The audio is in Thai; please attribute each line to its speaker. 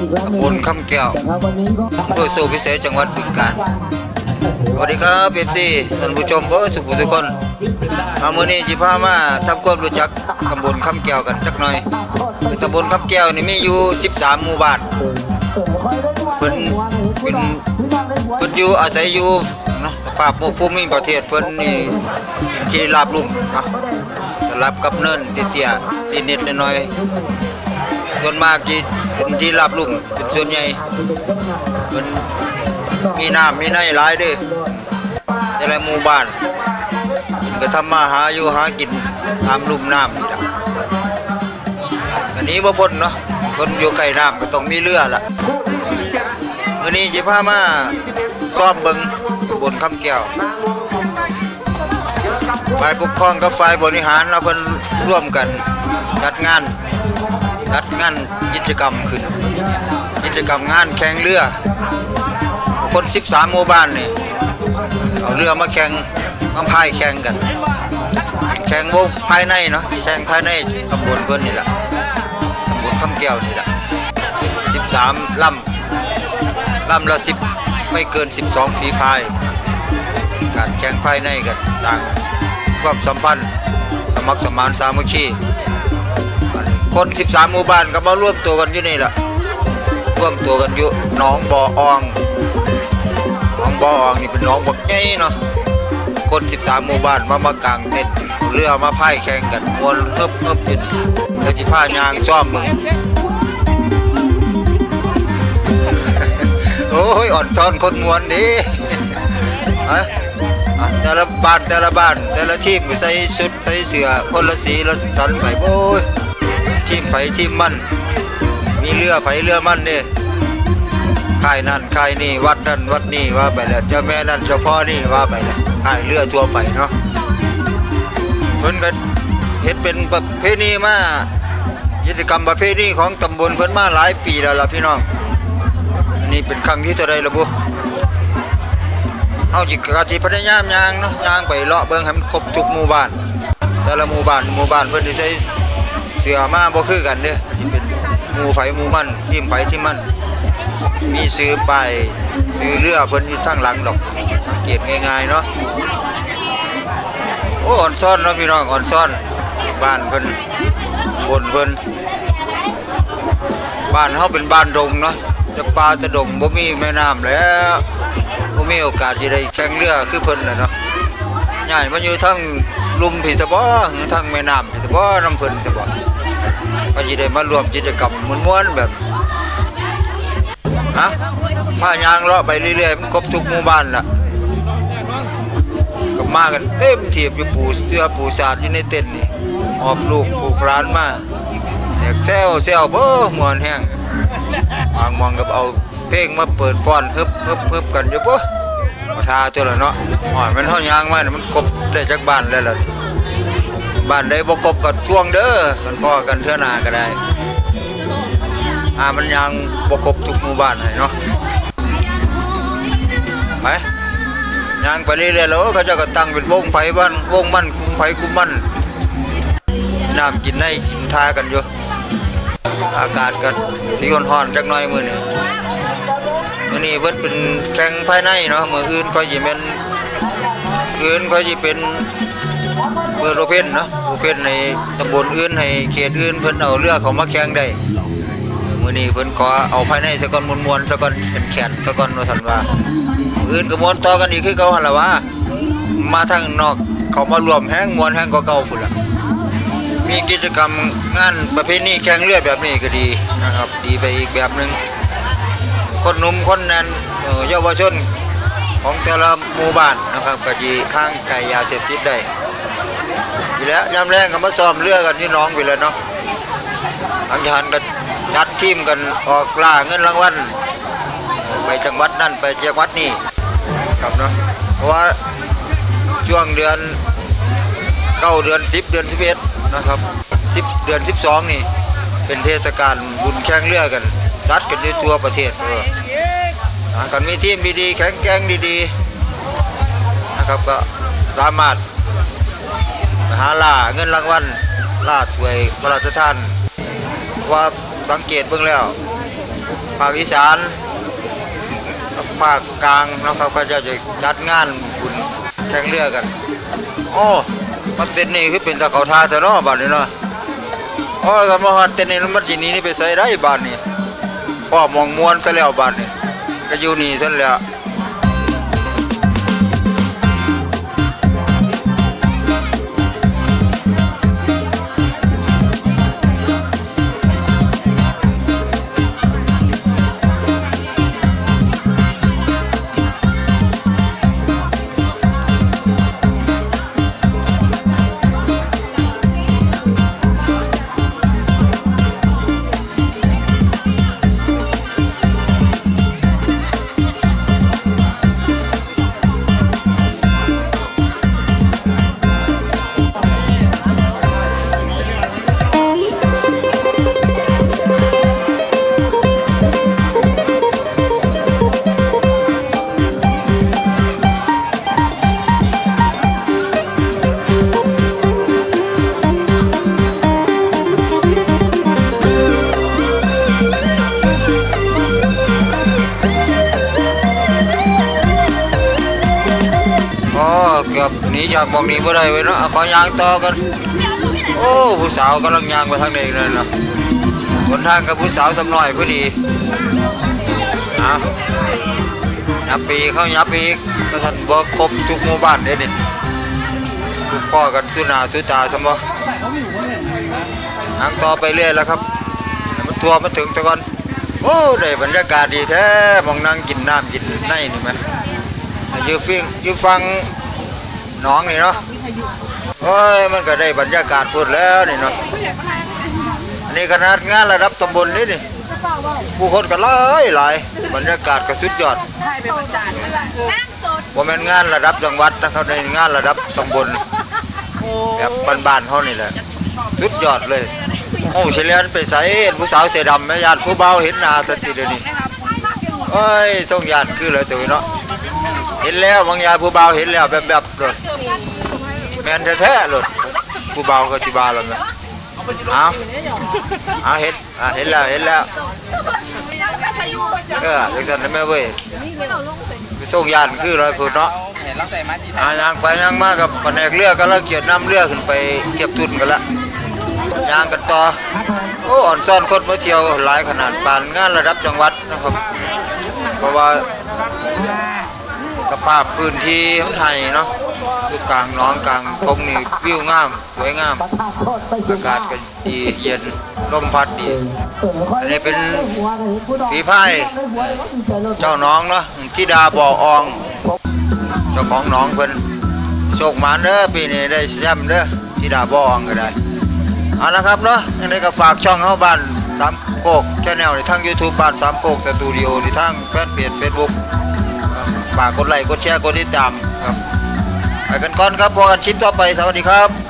Speaker 1: อีกครั้งห
Speaker 2: ตำบลคำแก้ว
Speaker 1: นะครับวันนี้ก็
Speaker 2: อำเภอสูพิเศษจังหวัดบึงกาฬสวัสดีครับเอฟซีท่านผู้ชมเบอร์สุขุทุกคนเอามื้อนี้จิพามาทำความรู้จักตำบลคำแก้วกันจักหน่อยคือตำบลคำแก้วนี่มีอยู่ 13 หมู่บ้าน เพิ่นเป็นเพิ่นอยู่อาศัยอยู่เนาะสภาพภูมิประเทศเพิ่นนี่เป็นที่ราบลุ่มเนาะสลับกับเนินเตี้ยๆนิดๆหน่อยๆส่วนมากที่ เป็นที่ราบลุ่มเป็นส่วนใหญ่เพิ่นมีน้ำมีในหลายเด้อแต่ละหมู่บ้านเพิ่นก็ทำมาหาอยู่หากินตามลุ่มน้ำนี่ละอันนี้บ่พ้นเนาะคนอยู่ใกล้น้ำก็ต้องมีเรือละวันนี้จะพามาซ่อมเบิงบนคำแก้วฝ่ายปกครองกับฝ่ายบริหารเราเพิ่นร่วมกันจัดงาน จัดงานกิจกรรมขึ้น กิจกรรมงานแข่งเรือคน 13 หมู่บ้านนี่เอาเรือมาแข่งมาพายแข่งกัน แข่งวงภายในเนาะแข่งภายในตำบลเพิ่อนนี่แหละตำบลคำแก้วนี่แหละ13ลำลำละสิบไม่เกิน 12 ฝีพาย การแข่งภายในกันสร้างความสัมพันธ์ สมัครสมานสามัคคี คน13หมู่บ้านก็มาร่วมตัวกันอยู่นี่แหละร่วมตัวกันอยู่หนองบ่ออองหนองบ่ออองนี่เป็นหนองบักใหญ่เนาะคน13หมู่บ้านมามากางเต็นท์เรือมาพายแข่งกันมวนเฮิบเฮิบอยู่นี่เดี๋ยวที่พายางซ่อมมึงโอ้ยอ่อนซ้อนคนมวนดีฮะอะแต่ละบ้านแต่ละบ้านแต่ละทีมใส่ชุดใส่เสื้อคนละสีละสันไปโอ้ย ทีมไผทีมมัน มีเรือไผเรือมันนี่ค่ายนั่นค่ายนี่วัดนั่นวัดนี่ว่าไปแล้วเจ้าแม่นั่นเจ้าพ่อนี่ว่าไปแล้วค่ายเรือทั่วไปเนาะเพิ่นก็เฮ็ดเป็นประเพณีมากิจกรรมประเพณีของตำบลเพิ่นมาหลายปีแล้วล่ะพี่น้องอันนี้เป็นครั้งที่เท่าไรล่ะบุเอาจิกาจิพยายามย่างเนาะยางไปเลาะเบิ่งให้มันครบทุกหมู่บ้าน แต่ละหมู่บ้านหมู่บ้านเพิ่นสิใช้ สือมาบ่คือกันเด้อที่เป็นหมู่ไฟหมู่มันทีมไฟที่มัน มีซื้อไปซื้อเรือเพิ่นอยู่ทางหลังดอกสังเกตง่ายๆเนาะโอ้อ่อนซ่อนเนาะพี่น้องอ่อนซ่อนบ้านเพิ่นบนเพิ่นบ้านเฮาเป็นบ้านดงเนาะจะปลาจะดงบ่มีแม่น้ำแล้วบ่มีโอกาสสิได้แข่งเรือคือเพิ่นน่ะเนาะย้ายมาอยู่ทั้งลุมพิซะบ่ทั้งแม่น้ำพิซะบ่น้ำเพิ่นซะบ่ ก็สิได้มาร่วมกิจกรรมม่วนๆแบบฮะพายางเลาะไปเรื่อยๆมันครบทุกหมู่บ้านล่ะก็มากันเต็มทีบอยู่ปูเสื้อปูสาดอยู่ในเต็นนี่หอบลูกผูกร้านมาแตกแซวแซวเบ้อมวนแฮงวางมองกับเอาเพลงมาเปิดฟ้อนฮึบฮึบฮึบกันอยู่ปะมาทาตัวละเนาะหอยมันเท่ายางมาเนี่ยมันครบได้จากบ้านแล้วล่ะ บ้านใดบ่ครบก็ทวงเด้อกันพ่อกันเทื่อหน้าก็ได้อ่ามันยังบ่ครบทุกหมู่บ้านให้เนาะไปยางไปเรื่อยๆแล้วเขาจะก็ตั้งเป็นวงไฟบ้านวงมันคุมไฟคุมมันน้ำกินได้กินทากันอยู่อากาศก็สีร้อนๆจักหน่อยมื้อนี้มื้อนี้เพิ่นเป็นแข่งภายในเนาะมื้ออื่นก็สิเป็นอื่นก็สิเป็น เปิดโอเพนเนาะโอเพนในตำบลอื่นให้เขตอื่นเพิ่นเอาเรือเขามาแข่งได้มื้อนี้เพิ่นขอเอาภายในซะก่อนมวนๆซะก่อนแข็งๆซะก่อนว่าซั่นว่าอื่นก็มวนต่อกันอีกคือเก่าหั่นล่ะวะมาทางนอกเขามารวมแฮงมวนแฮงกว่าเก่าพุ่นล่ะมีกิจกรรมงานประเพณีแข่งเรือแบบนี้ก็ดีนะครับดีไปอีกแบบหนึ่งคนหนุ่มคนแน่นเยาวชนของแต่ละหมู่บ้านนะครับก็จีข้างไก่ยาเสพติดไดู้่แล้วยามแรงก็มาซ้อมเรือกันที่น้องไปแล้วเนาะทางทหารก็จัดทีมกันออกล่าเงินรางวัลไปจังหวัดนั่นไปจังหวัดนี้ครับเนาะเพราะว่าช่วงเดือนเก้าเดือนสิบเดือนสิบเอ็ดนะครับสิบเดือนสิบสองนี่ เป็นเทศกาลบุญแข่งเรือกันจัดกันอยู่ทั่วประเทศเออกันมีทีมดีๆแข็งแกร่งดีๆนะครับก็สามารถ หาล่าเงินรางวัลล่าถวยพระราชทาน ว่าสังเกตเบิ่งแล้ว ภาคอีสานภาคกลางนะครับก็จะจะจัดงานบุญแข่งเรือกันโอ้มาเต้นนี่คือเป็นตะเขาทาแต่เนาะบ้านนี้เนาะโอ้ยกันมาฮอดเต้นนี่มันสิหนี้นี่ไปใส่ได้บ้านนี้พ่อมองมวนซะแล้วบ้านนี้ก็อยู่นี่ซะแล้ว อเกือบหนีจากหมองนี้บ่ได้เว้ยเนาะขอยางต่อกันโอ้ผู้สาวกำลังยางไปทางนี้เลยเนาะบนทางกับผู้สาวสำน้อยพอดีเอายับปีเข้ายับปีก็ทันบ่ครบทุกหมู่บ้านเด้นี่ทุกพ่อกันสุนาสุตาสมบ่นางต่อไปเรื่อยแล้วครับมันทัวร์มาถึงซะก่อนโอ้ได้บรรยากาศดีแท้มองนั่งกินน้ำกินในนี่ไหมอยืฟิงอยืฟัง น้องนี่เนาะโอ้ยมันก็ได้บรรยากาศพูดแล้วนี่เนาะอันนี้ขนาดงานระดับตำบลนี่นี่ผู้คนก็หลายหลายบรรยากาศก็สุดยอด
Speaker 1: นั่งตด
Speaker 2: ว่าแม่นงานระดับจังหวัดนะครับในงานระดับตำบลแบบบ้านๆเขานี่แหละสุดยอดเลยโอ้เฉลียนไปใส่ผู้สาวเสดำแม่ญาติผู้เบาเห็นหน้าสติเดี๋ยวนี้โอ้ยส่งญาติคือเลยตัวเนาะ เห็นแล้วบางยาผู้เบาเห็นแล้วแบบแบบๆเลยแมนแท้ๆเลยผู้เบาก็จิบาแล้วแม่เอาเอาเห็นอะเห็นแล้วเห็นแล้วเออเด็กสันได้ไหมเว้ยไปส่งญาติคือเลยพูดเนาะ
Speaker 3: เห็นเราใส่ไม้สี
Speaker 2: อ่ายังไปยังมากับแผนกเรือก็แล้วเกียรติน้ำเรือขึ้นไปเทียบทุนกันละยางกันต่อโอ้อ่อนซ่อนคนมาเที่ยวหลายขนาดปานงานระดับจังหวัดนะครับ เพราะว่า สภาพพื้นที่ของไทยเนาะอยู่กลางน้องกลางพงนี่วิวงาม สวยงาม อากาศก็ดีเย็นลมพัดดี อันนี้เป็นฝีพายเจ้าน้องเนาะทิดาบ่อออง เจ้าของน้องเพิ่นโชคหมานเด้อปีนี้ได้แชมป์เด้อทิดาบ่ออองก็ได้เอาละครับเนาะยังไงก็ฝากช่องเฮาบ้านสามโคกแชนแนลในทาง YouTube บ้านสามโคกสตูดิโอในทางแฟนเพจ Facebook ฝากกดไลค์กดแชร์กดติดตามครับไปกันก่อนครับพบกันชิปต่อไปสวัสดีครับ